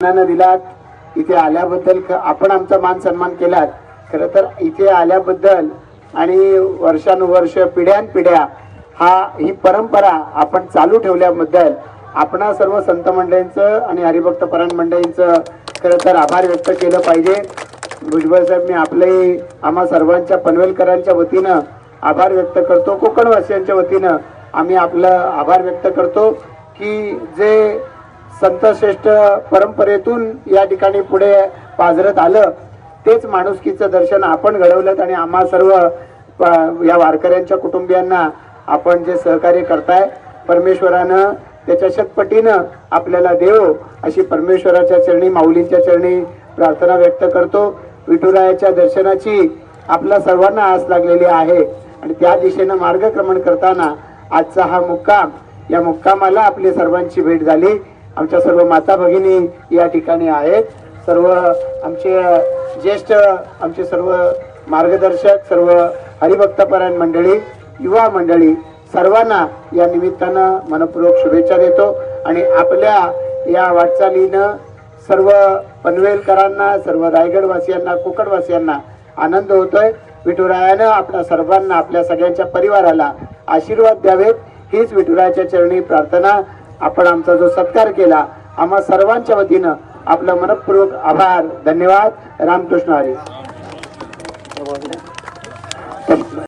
दिलात इथे आल्याबद्दल आपण आमचा मान सन्मान केलात. खरं तर इथे आल्याबद्दल आणि वर्षानुवर्ष पिढ्यानपिढ्या हा ही परंपरा आपण चालू ठेवल्याबद्दल आपणा सर्व संत मंडळींचं आणि हरिभक्त परण मंडळींचं खरं तर आभार व्यक्त केलं पाहिजे. भुजबळ साहेब मी आपले आम्हा सर्वांच्या पनवेलकरांच्या वतीनं आभार व्यक्त करतो. कोकणवासियांच्या वतीनं आम्ही आपलं आभार व्यक्त करतो की जे संतश्रेष्ठ परंपरेतून या ठिकाणी पुढे पाजरत आलं. तेच माणुसकीचं दर्शन आपण घडवलं आणि आम्हा सर्व प- या वारकऱ्यांच्या कुटुंबियांना आपण जे सहकार्य करताय परमेश्वरानं त्याच्या शतपटीनं आपल्याला देव अशी परमेश्वराच्या चरणी माऊलींच्या चरणी प्रार्थना व्यक्त करतो. विठुरायाच्या दर्शनाची आपल्या सर्वांना आस लागलेली आहे आणि त्या दिशेनं मार्गक्रमण करताना आजचा हा मुक्काम या मुक्कामाला आपली सर्वांची भेट झाली. आमच्या सर्व माता भगिनी या ठिकाणी आहेत. सर्व आमचे ज्येष्ठ आमचे सर्व मार्गदर्शक सर्व हरिभक्तपरायण मंडळी युवा मंडळी सर्वांना या निमित्तानं मनपूर्वक शुभेच्छा देतो आणि आपल्या या वाटचालीनं सर्व पनवेलकरांना सर्व रायगडवासियांना कोकणवासियांना आनंद होतोय. विठुरायानं आपल्या सर्वांना आपल्या सगळ्यांच्या परिवाराला आशीर्वाद द्यावेत. हीच विठुरायाच्या चरणी प्रार्थना. आपण आमचा जो सत्कार केला आम्हा सर्वांच्या वतीनं आपलं मनपूर्वक आभार धन्यवाद. रामकृष्ण हरी.